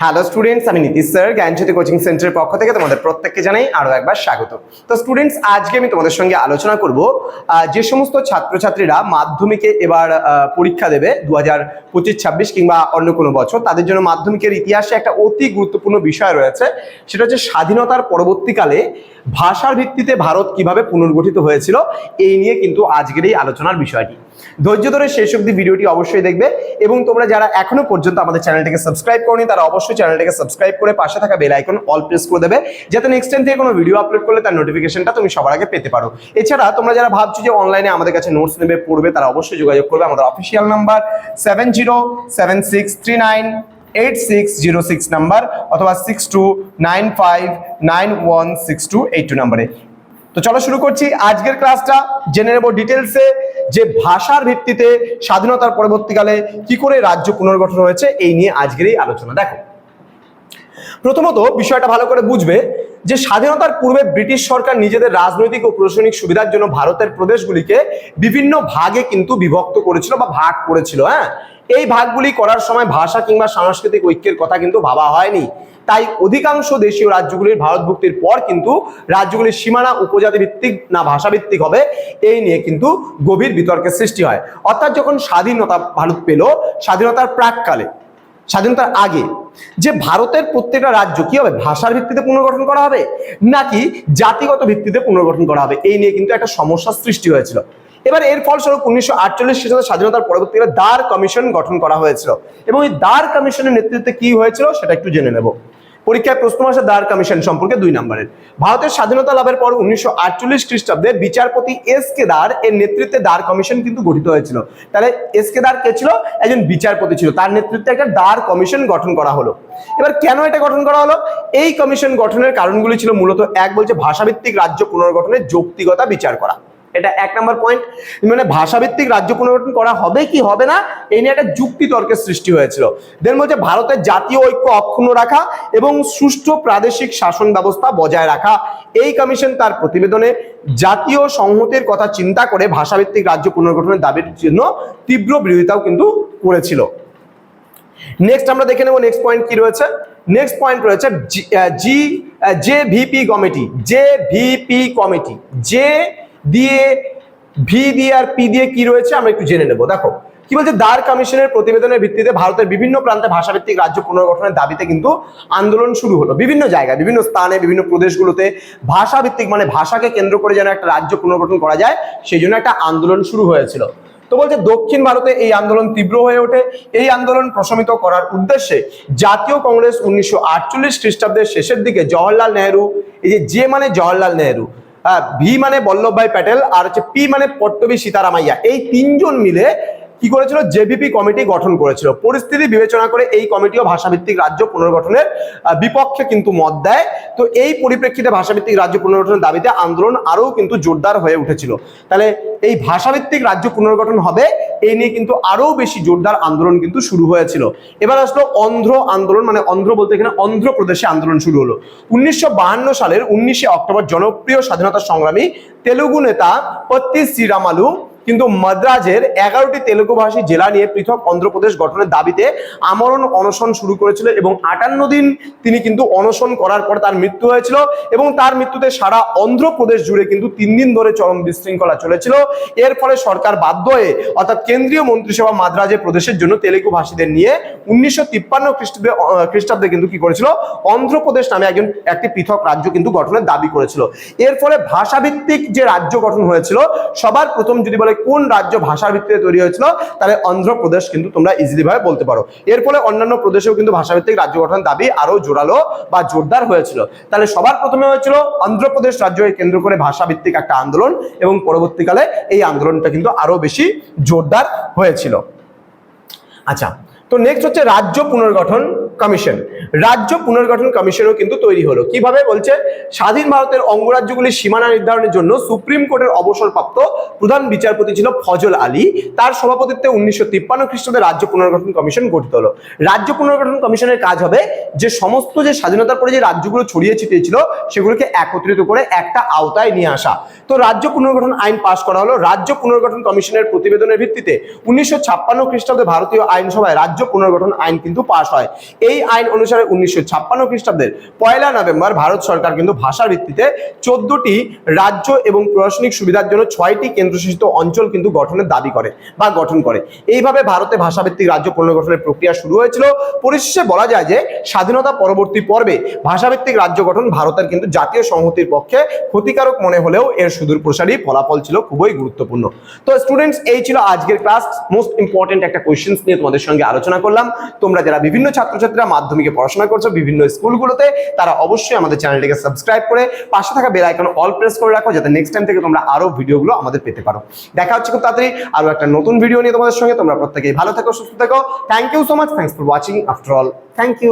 Hello students আমি Nitish sir, জ্ঞানজ্যোতি coaching সেন্টারের পক্ষ থেকে তোমাদের প্রত্যেককে জানাই আরও একবার স্বাগত। তো স্টুডেন্টস আজকে আমি তোমাদের সঙ্গে আলোচনা করব যে সমস্ত ছাত্রছাত্রীরা মাধ্যমিকে এবার পরীক্ষা দেবে দু হাজার পঁচিশ ছাব্বিশ কিংবা অন্য কোনো বছর, তাদের জন্য মাধ্যমিকের ইতিহাসে একটা অতি গুরুত্বপূর্ণ বিষয় রয়েছে। সেটা হচ্ছে স্বাধীনতার পরবর্তীকালে ভাষার ভিত্তিতে ভারত কীভাবে পুনর্গঠিত হয়েছিল, এই নিয়ে কিন্তু আজকের এই আলোচনার বিষয়টি। ধৈর্য ধরে শেষ অব্দি ভিডিওটি অবশ্যই দেখবে এবং তোমরা যারা এখনও পর্যন্ত আমাদের চ্যানেলটিকে সাবস্ক্রাইব করনি, তারা অবশ্যই চ্যানেলটিকে সাবস্ক্রাইব করে পাশে থাকা বেল আইকন অল প্রেস করে দেবে, যাতে নেক্সট টাইম থেকে কোনো ভিডিও আপলোড করলে তার নোটিফিকেশনটা তুমি সবার আগে পেতে পারো। এছাড়া তোমরা যারা ভাবছ যে অনলাইনে আমাদের কাছে নোটস নেবে, পড়বে, তারা অবশ্যই যোগাযোগ করবে। আমাদের official number seven zero seven six three nine eight six zero six number অথবা six two nine five nine one six two eight two নাম্বারে তো চলো শুরু করছি আজকের ক্লাসটা জেনে নেব ডিটেলসে যে ভাষার ভিত্তিতে স্বাধীনতার পরবর্তীকালে কি করে রাজ্য পুনর্গঠন হয়েছে, এই নিয়ে আজকের এই আলোচনা। দেখো প্রথমত বিষয়টা ভালো করে বুঝবে যে স্বাধীনতার পূর্বে ব্রিটিশ সরকার নিজেদের রাজনৈতিক ও প্রশাসনিক সুবিধার জন্য ভারতের প্রদেশগুলিকে বিভিন্ন ভাগে কিন্তু বিভক্ত করেছিল বা ভাগ করেছিল হ্যাঁ? এই ভাগগুলি করার সময় ভাষা কিংবা সাংস্কৃতিক ঐক্যের কথা কিন্তু ভাবা হয়নি। তাই অধিকাংশ দেশীয় রাজ্যগুলির ভারতভুক্তির পর কিন্তু রাজ্যগুলির সীমানা উপজাতি ভিত্তিক না ভাষা ভিত্তিক হবে, এই নিয়ে কিন্তু গভীর বিতর্কের সৃষ্টি হয়। অর্থাৎ যখন স্বাধীনতা ভারত পেল, স্বাধীনতার প্রাককালে স্বাধীনতার আগে যে ভারতের প্রত্যেকটা রাজ্য কি হবে? ভাষার ভিত্তিতে পুনর্গঠন করা হবে? নাকি জাতিগত ভিত্তিতে পুনর্গঠন করা হবে? এই নিয়ে কিন্তু একটা সমস্যার সৃষ্টি হয়েছিল। এবার এর ফলস্বরূপ উনিশশো আটচল্লিশ খ্রিস্টাব্দে স্বাধীনতার পরবর্তীকালে দার কমিশন গঠন করা হয়েছিল। এবং এই দ্বার কমিশনের নেতৃত্বে কি হয়েছিল? সেটা একটু জেনে নেব। পরীক্ষায় প্রশ্ন আসে দার কমিশন সম্পর্কে দুই নম্বরের। ভারতের স্বাধীনতা লাভের পর উনিশশো আটচল্লিশ খ্রিস্টাব্দে বিচারপতি এস কে দার এর নেতৃত্বে দার কমিশন কিন্তু গঠিত হয়েছিল। তাহলে এস কে দার কে ছিল? একজন বিচারপতি ছিল। তার নেতৃত্বে একটা দার কমিশন গঠন করা হলো। এবার কেন এটা গঠন করা হলো? এই কমিশন গঠনের কারণগুলি ছিল মূলত এক বলছে ভাষাভিত্তিক রাজ্য পুনর্গঠনের যৌক্তিকতা বিচার করা। এটা এক নম্বর পয়েন্ট মানে ভাষাভিত্তিক রাজ্য পুনর্গঠন করা হবে কি হবে না, এই নিয়ে একটা যুক্তি তর্কের সৃষ্টি হয়েছিল। দেন বলছে ভারতের জাতীয় ঐক্য অক্ষুণ্ণ রাখা এবং সুষ্ঠু প্রাদেশিক শাসন ব্যবস্থা বজায় রাখা। এই কমিশন তার প্রতিবেদনে জাতীয় সংহতির কথা চিন্তা করে ভাষাভিত্তিক রাজ্য পুনর্গঠনের দাবির জন্য তীব্র বিরোধিতাও কিন্তু করেছিল। নেক্সট আমরা দেখে নেব নেক্সট পয়েন্ট কি রয়েছে। নেক্সট পয়েন্ট রয়েছে G J VP committee J VP committee J দিয়ে ভি দিয়ে আর পি দিয়ে কি রয়েছে আমরা একটু জেনে নেব। দেখো, কি বলছে? দার কমিশনের প্রতিবেদনের ভিত্তিতে ভারতের বিভিন্ন প্রান্তে ভাষাভিত্তিক রাজ্য পুনর্গঠনের দাবিতে কিন্তু আন্দোলন শুরু হলো। বিভিন্ন জায়গায়, বিভিন্ন স্থানে, বিভিন্ন প্রদেশগুলোতে ভাষাভিত্তিক মানে ভাষাকে কেন্দ্র করে যেন একটা রাজ্য পুনর্গঠন করা যায়, সেই জন্য একটা আন্দোলন শুরু হয়েছিল। তো বলছে, দক্ষিণ ভারতে এই আন্দোলন তীব্র হয়ে ওঠে। এই আন্দোলন প্রশমিত করার উদ্দেশ্যে জাতীয় কংগ্রেস উনিশশো আটচল্লিশ খ্রিস্টাব্দের শেষের দিকে জওয়াহরলাল নেহরু, এই যে যে মানে জওয়াহরলাল নেহরু ভি মানে বল্লভভাই প্যাটেল আর হচ্ছে পি মানে পট্টবি সীতারামাইয়া। এই তিনজন মিলে কি করেছিল? জেভিপি কমিটি গঠন করেছিল। পরিস্থিতি বিবেচনা করে এই কমিটিও ভাষাভিত্তিক রাজ্য পুনর্গঠনের বিপক্ষে কিন্তু মত দেয়। তো এই পরিপ্রেক্ষিতে ভাষাভিত্তিক রাজ্য পুনর্গঠনের দাবিতে আন্দোলন আরও কিন্তু জোরদার হয়ে উঠেছিল। তাহলে এই ভাষাভিত্তিক রাজ্য পুনর্গঠন হবে এই নিয়ে কিন্তু আরও বেশি জোরদার আন্দোলন কিন্তু শুরু হয়েছিল। এবার আসলো অন্ধ্র আন্দোলন মানে অন্ধ্র বলতে এখানে অন্ধ্রপ্রদেশে আন্দোলন শুরু হলো। উনিশশো সালের উনিশে অক্টোবর জনপ্রিয় স্বাধীনতা সংগ্রামী তেলুগু নেতা পত্তি শ্রীরামালু কিন্তু মাদ্রাজের এগারোটি তেলুগু ভাষী জেলা নিয়ে পৃথক অন্ধ্রপ্রদেশ গঠনের দাবিতে আমরণ অনশন শুরু করেছিল এবং আটান্ন দিন তিনি কিন্তু অনশন করার পর তার মৃত্যু হয়েছিল এবং তার মৃত্যুতে সারা অন্ধ্রপ্রদেশ জুড়ে কিন্তু তিন দিন ধরে চরম বিশৃঙ্খলা চলেছিল। এর ফলে সরকার বাধ্য হয়ে, অর্থাৎ কেন্দ্রীয় মন্ত্রিসভা মাদ্রাজে প্রদেশের জন্য তেলুগু ভাষীদের নিয়ে উনিশশো তিপ্পান্ন খ্রিস্টাব্দে খ্রিস্টাব্দে কিন্তু কি করেছিল? অন্ধ্রপ্রদেশ নামে একজন, একটি পৃথক রাজ্য কিন্তু গঠনের দাবি করেছিল। এর ফলে ভাষাভিত্তিক যে রাজ্য গঠন হয়েছিল, সবার প্রথম যদি বলে কোন রাজ্য ভাষার ভিত্তিতে তৈরি হয়েছিল, তাহলে অন্ধ্রপ্রদেশ কিন্তু তোমরা ইজিলি ভাবে বলতে পারো। এর ফলে অন্যান্য প্রদেশেও কিন্তু ভাষাভিত্তিক রাজ্য গঠন দাবি আরও জোরালো বা জোরদার হয়েছিল। তাহলে সবার প্রথমে হয়েছিল অন্ধ্রপ্রদেশ রাজ্যকে কেন্দ্র করে ভাষাভিত্তিক একটা আন্দোলন এবং পরবর্তীকালে এই আন্দোলনটা কিন্তু আরও বেশি জোরদার হয়েছিল। আচ্ছা তো নেক্সট হচ্ছে রাজ্য পুনর্গঠন। কমিশন। রাজ্য পুনর্গঠন কমিশনও কিন্তু তৈরি হলো। কীভাবে বলছে? স্বাধীন ভারতের অঙ্গরাজ্যগুলির সীমানা নির্ধারণের জন্য সুপ্রিম কোর্টের অবসরপ্রাপ্ত প্রধান বিচারপতি ছিল ফজল আলী। তার সভাপতিত্বে উনিশশো তিপ্পান্ন খ্রিস্টাব্দে রাজ্য পুনর্গঠন কমিশন গঠিত হলো। রাজ্য পুনর্গঠন কমিশনের কাজ হবে যে সমস্ত যে স্বাধীনতার পরে যে রাজ্যগুলো ছড়িয়ে ছিটিয়েছিল, সেগুলোকে একত্রিত করে একটা আওতায় নিয়ে আসা। তো রাজ্য পুনর্গঠন আইন পাশ করা হলো। রাজ্য পুনর্গঠন কমিশনের প্রতিবেদনের ভিত্তিতে উনিশশো ছাপ্পান্ন খ্রিস্টাব্দে ভারতীয় আইনসভায় রাজ্য পুনর্গঠন আইন কিন্তু পাশ হয়। এই আইন অনুসারে উনিশশো ছাপ্পান্ন খ্রিস্টাব্দের পয়লা নভেম্বর ভারত সরকার কিন্তু ভাষার ভিত্তিতে চোদ্দটি রাজ্য এবং প্রশাসনিক সুবিধার জন্য ছয়টি কেন্দ্রশাসিত অঞ্চল কিন্তু গঠনের দাবি করে বা গঠন করে। এইভাবে ভারতে ভাষাভিত্তিক রাজ্য পুনর্গঠনের প্রক্রিয়া শুরু হয়েছিল। পরিশেষে বলা যায় যে স্বাধীনতা পরবর্তী পর্বে ভাষাভিত্তিক রাজ্য গঠন ভারতের কিন্তু জাতীয় সংহতির পক্ষে ক্ষতিকারক মনে হলেও এর সুদূর প্রসারী ফলাফল ছিল খুবই গুরুত্বপূর্ণ। তো স্টুডেন্টস এই ছিল আজকের ক্লাস মোস্ট ইম্পর্টেন্ট একটা কোয়েশ্চেন্স নিয়ে তোমাদের সঙ্গে আলোচনা করলাম। তোমরা যারা বিভিন্ন ছাত্রছাত্রীরা মাধ্যমিকে পড়াশোনা করছ বিভিন্ন স্কুলগুলোতে, তারা অবশ্যই আমাদের চ্যানেলটিকে সাবস্ক্রাইব করে পাশে থাকা বেল আইকন অল প্রেস করে রাখো যাতে নেক্সট টাইম থেকে তোমরা আরও ভিডিওগুলো আমাদের পেতে পারো। দেখা হচ্ছে খুব তাড়াতাড়ি আরও একটা নতুন ভিডিও নিয়ে তোমাদের সঙ্গে। তোমরা প্রত্যেকেই ভালো থেকো, সুস্থ থেকো। Thank you so much thanks for watching after all thank you